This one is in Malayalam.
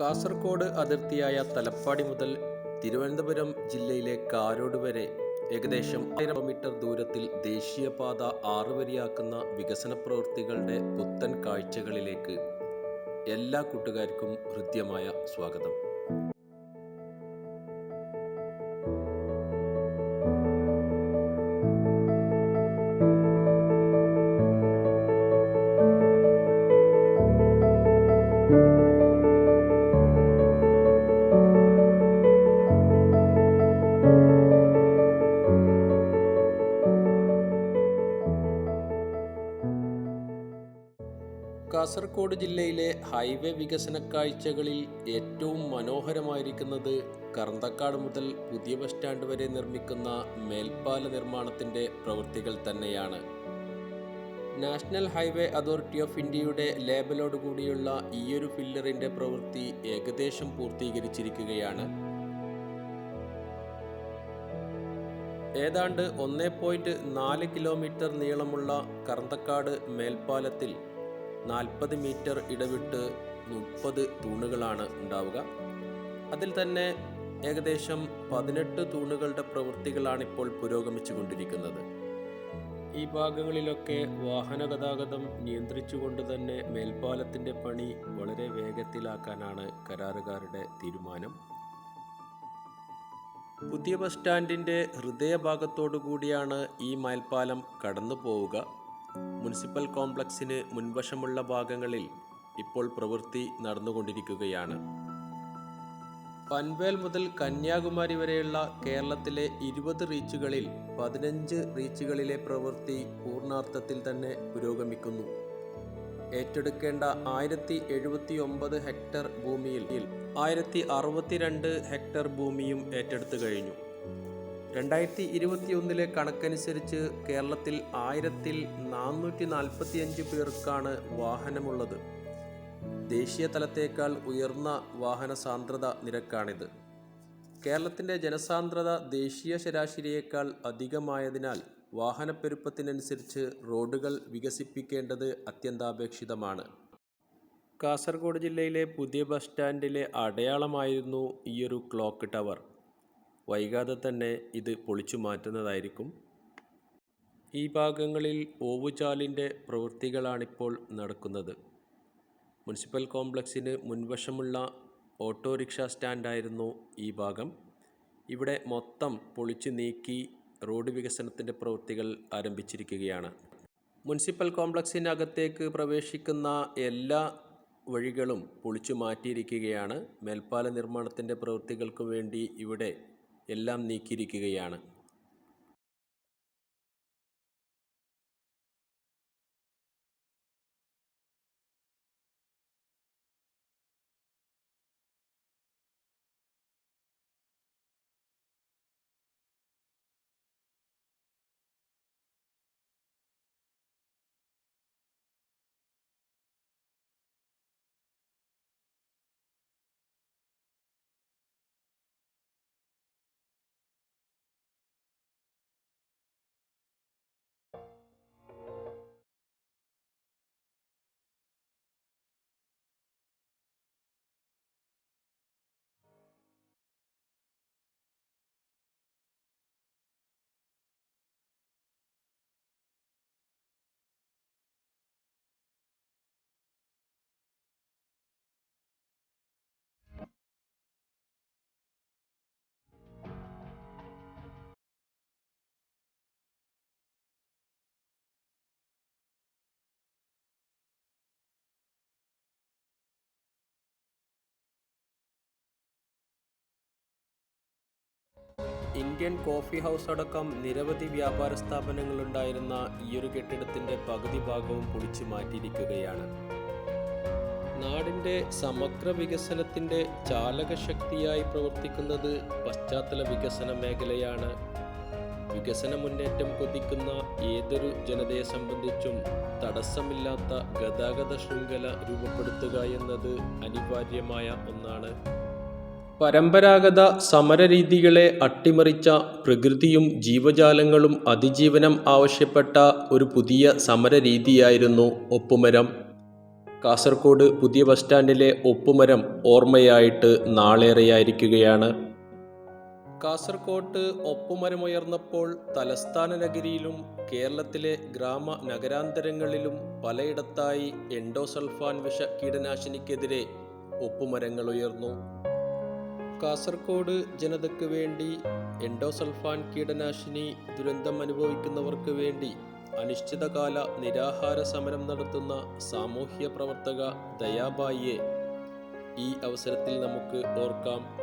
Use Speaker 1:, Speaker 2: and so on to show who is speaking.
Speaker 1: കാസർഗോഡ് അതിർത്തിയായ തലപ്പാടി മുതൽ തിരുവനന്തപുരം ജില്ലയിലെ കാരോട് വരെ ഏകദേശം ആയിരം മീറ്റർ ദൂരത്തിൽ ദേശീയപാത ആറുവരിയാക്കുന്ന വികസന പ്രവൃത്തികളുടെ പുത്തൻ കാഴ്ചകളിലേക്ക് എല്ലാ കൂട്ടുകാർക്കും ഹൃദ്യമായ സ്വാഗതം. കാസർഗോഡ് ജില്ലയിലെ ഹൈവേ വികസന കാഴ്ചകളിൽ ഏറ്റവും മനോഹരമായിരിക്കുന്നത് കറന്തക്കാട് മുതൽ പുതിയ ബസ് സ്റ്റാൻഡ് വരെ നിർമ്മിക്കുന്ന മേൽപ്പാല നിർമ്മാണത്തിന്റെ പ്രവൃത്തികൾ തന്നെയാണ്. നാഷണൽ ഹൈവേ അതോറിറ്റി ഓഫ് ഇന്ത്യയുടെ ലേബലോടുകൂടിയുള്ള ഈയൊരു ഫില്ലറിന്റെ പ്രവൃത്തി ഏകദേശം പൂർത്തീകരിച്ചിരിക്കുകയാണ്. ഏതാണ്ട് ഒന്നേ പോയിന്റ് നാല് കിലോമീറ്റർ നീളമുള്ള കറന്തക്കാട് മേൽപ്പാലത്തിൽ നാൽപ്പത് മീറ്റർ ഇടവിട്ട് മുപ്പത് തൂണുകളാണ് ഉണ്ടാവുക. അതിൽ തന്നെ ഏകദേശം പതിനെട്ട് തൂണുകളുടെ പ്രവൃത്തികളാണ് ഇപ്പോൾ പുരോഗമിച്ചു കൊണ്ടിരിക്കുന്നത് ഈ ഭാഗങ്ങളിലൊക്കെ വാഹന ഗതാഗതം നിയന്ത്രിച്ചുകൊണ്ട് തന്നെ മേൽപ്പാലത്തിന്റെ പണി വളരെ വേഗത്തിലാക്കാനാണ് കരാറുകാരുടെ തീരുമാനം. പുതിയ ബസ് സ്റ്റാൻഡിന്റെ ഹൃദയഭാഗത്തോടു കൂടിയാണ് ഈ മേൽപ്പാലം കടന്നു പോവുക മുനിസിപ്പൽ കോംപ്ലക്സിന് മുൻവശമുള്ള ഭാഗങ്ങളിൽ ഇപ്പോൾ പ്രവൃത്തി നടന്നുകൊണ്ടിരിക്കുകയാണ്. പൻവേൽ മുതൽ കന്യാകുമാരി വരെയുള്ള കേരളത്തിലെ ഇരുപത് റീച്ചുകളിൽ പതിനഞ്ച് റീച്ചുകളിലെ പ്രവൃത്തി പൂർണാർത്ഥത്തിൽ തന്നെ പുരോഗമിക്കുന്നു. ഏറ്റെടുക്കേണ്ട ആയിരത്തി എഴുപത്തി ഒമ്പത് ഹെക്ടർ ഭൂമിയിൽ ആയിരത്തി അറുപത്തിരണ്ട് ഹെക്ടർ ഭൂമിയും ഏറ്റെടുത്തു കഴിഞ്ഞു. രണ്ടായിരത്തി ഇരുപത്തിയൊന്നിലെ കണക്കനുസരിച്ച് കേരളത്തിൽ ആയിരത്തിൽ നാനൂറ്റി നാൽപ്പത്തിയഞ്ച് പേർക്കാണ് വാഹനമുള്ളത്. ദേശീയ തലത്തേക്കാൾ ഉയർന്ന വാഹന സാന്ദ്രത നിരക്കാണിത്. കേരളത്തിന്റെ ജനസാന്ദ്രത ദേശീയ ശരാശരിയേക്കാൾ അധികമായതിനാൽ വാഹനപ്പെരുപ്പത്തിനനുസരിച്ച് റോഡുകൾ വികസിപ്പിക്കേണ്ടത് അത്യന്താപേക്ഷിതമാണ്. കാസർഗോഡ് ജില്ലയിലെ പുതിയ ബസ് സ്റ്റാൻഡിലെ അടയാളമായിരുന്നു ഈയൊരു ക്ലോക്ക് ടവർ. വൈകാതെ തന്നെ ഇത് പൊളിച്ചു മാറ്റുന്നതായിരിക്കും. ഈ ഭാഗങ്ങളിൽ ഓവുചാലിന്റെ പ്രവൃത്തികളാണിപ്പോൾ നടക്കുന്നത്. മുനിസിപ്പൽ കോംപ്ലക്സിന് മുൻവശമുള്ള ഓട്ടോറിക്ഷ സ്റ്റാൻഡായിരുന്നു ഈ ഭാഗം. ഇവിടെ മൊത്തം പൊളിച്ചു നീക്കി റോഡ് വികസനത്തിന്റെ പ്രവൃത്തികൾ ആരംഭിച്ചിരിക്കുകയാണ്. മുനിസിപ്പൽ കോംപ്ലക്സിനകത്തേക്ക് പ്രവേശിക്കുന്ന എല്ലാ വഴികളും പൊളിച്ചു മാറ്റിയിരിക്കുകയാണ്. മേൽപ്പാല നിർമ്മാണത്തിന്റെ പ്രവൃത്തികൾക്ക് വേണ്ടി ഇവിടെ എല്ലാം നീക്കിയിരിക്കുകയാണ്. ഇന്ത്യൻ കോഫി ഹൗസ് അടക്കം നിരവധി വ്യാപാര സ്ഥാപനങ്ങളുണ്ടായിരുന്ന ഈയൊരു കെട്ടിടത്തിന്റെ പകുതി ഭാഗവും പൊളിച്ചു മാറ്റിയിരിക്കുകയാണ്. നാടിന്റെ സമഗ്ര വികസനത്തിന്റെ ചാലകശക്തിയായി പ്രവർത്തിക്കുന്നത് പശ്ചാത്തല വികസന മേഖലയാണ്. വികസന മുന്നേറ്റം കൊതിക്കുന്ന ഏതൊരു ജനതയെ സംബന്ധിച്ചും തടസ്സമില്ലാത്ത ഗതാഗത ശൃംഖല രൂപപ്പെടുത്തുക എന്നത് അനിവാര്യമായ ഒന്നാണ്. പരമ്പരാഗത സമരരീതികളെ അട്ടിമറിച്ച പ്രകൃതിയും ജീവജാലങ്ങളും അതിജീവനം ആവശ്യപ്പെട്ട ഒരു പുതിയ സമരരീതിയായിരുന്നു ഒപ്പുമരം. കാസർഗോഡ് പുതിയ ബസ് സ്റ്റാൻഡിലെ ഒപ്പുമരം ഓർമ്മയായിട്ട് നാളേറെയായിരിക്കുകയാണ്. കാസർകോട്ട് ഒപ്പുമരമുയർന്നപ്പോൾ തലസ്ഥാന നഗരിയിലും കേരളത്തിലെ ഗ്രാമ നഗരാന്തരങ്ങളിലും പലയിടത്തായി എൻഡോസൾഫാൻ വിഷ കീടനാശിനിക്കെതിരെ ഒപ്പുമരങ്ങൾ ഉയർന്നു. കാസർഗോഡ് ജനതയ്ക്ക് വേണ്ടി എൻഡോസൾഫാൻ കീടനാശിനി ദുരന്തം അനുഭവിക്കുന്നവർക്ക് വേണ്ടി അനിശ്ചിതകാല നിരാഹാര സമരം നടത്തുന്ന സാമൂഹ്യ പ്രവർത്തക ദയാബായിയെ ഈ അവസരത്തിൽ നമുക്ക് ഓർക്കാം.